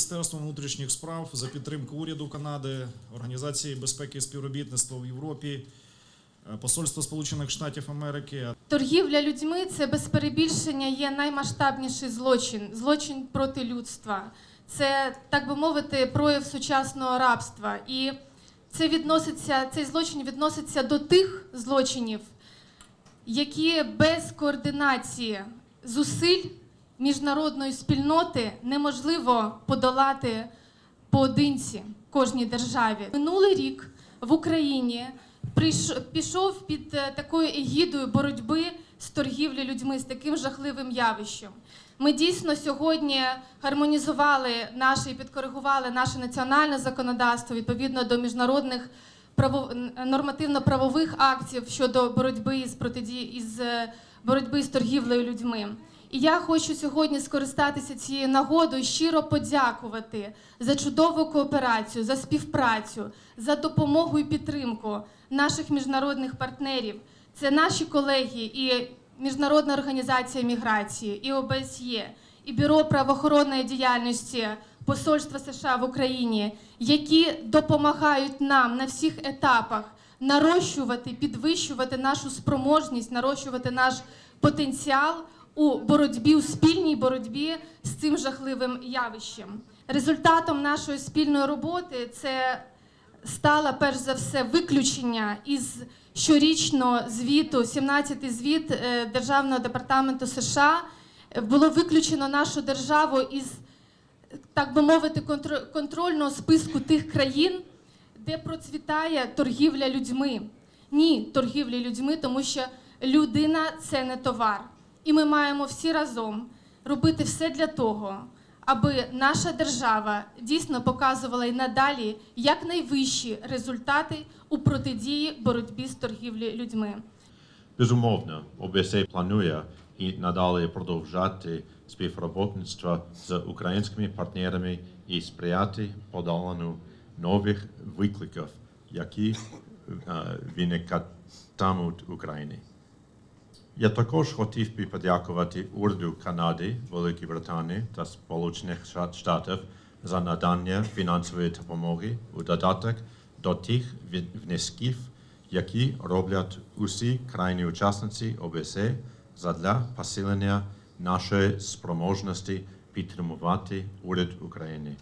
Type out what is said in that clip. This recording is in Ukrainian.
Міністерством внутрішніх справ за підтримку уряду Канади, Організації безпеки і співробітництва в Європі, е, Посольства Сполучених Штатів Америки, Торгівля людьми це без перебільшення є наймасштабніший злочин, злочин проти людства. Це, так би мовити, прояв сучасного рабства. І це відноситься, цей злочин відноситься до тих злочинів, які без координації зусиль міжнародної спільноти неможливо подолати поодинці кожній державі. Минулий рік в Україні пішов під е, такою егідою боротьби з торгівлею людьми з таким жахливим явищем. Ми дійсно сьогодні гармонізували наше і підкоригували наше національне законодавство відповідно до міжнародних нормативно-правових актів щодо боротьби із протидії із е, боротьби з торгівлею людьми. І я хочу сьогодні скористатися цією нагодою, щиро подякувати за чудову кооперацію, за співпрацю, за допомогу і підтримку наших міжнародних партнерів. Це наші колеги і Міжнародна організація міграції, і ОБСЄ, і Бюро правоохоронної діяльності Посольства США в Україні, які допомагають нам на всіх етапах нарощувати, підвищувати нашу спроможність, нарощувати наш потенціал у боротьбі, у спільній боротьбі з цим жахливим явищем. Результатом нашої спільної роботи це стало перш за все виключення із щорічного звіту, 17-й звіт е, Державного департаменту США. Було виключено нашу державу із, так би мовити, контро- контрольного списку тих країн, де процвітає торгівля людьми. Ні, торгівлі людьми, тому що людина це не товар. І ми маємо всі разом робити все для того, аби наша держава дійсно показувала і надалі якнайвищі результати у протидії боротьбі з торгівлею людьми. Безумовно, ОБСЕ планує і надалі продовжати співробітництво з українськими партнерами і сприяти подоланню нових викликів, які е, виникатимуть в Україні. Я також хотів би подякувати уряду Канади, Великої Британії та Сполучених Штатів за надання фінансової допомоги у додаток до тих внесків, які роблять усі крайні учасниці ОБСЕ задля посилення нашої спроможності підтримувати уряд України.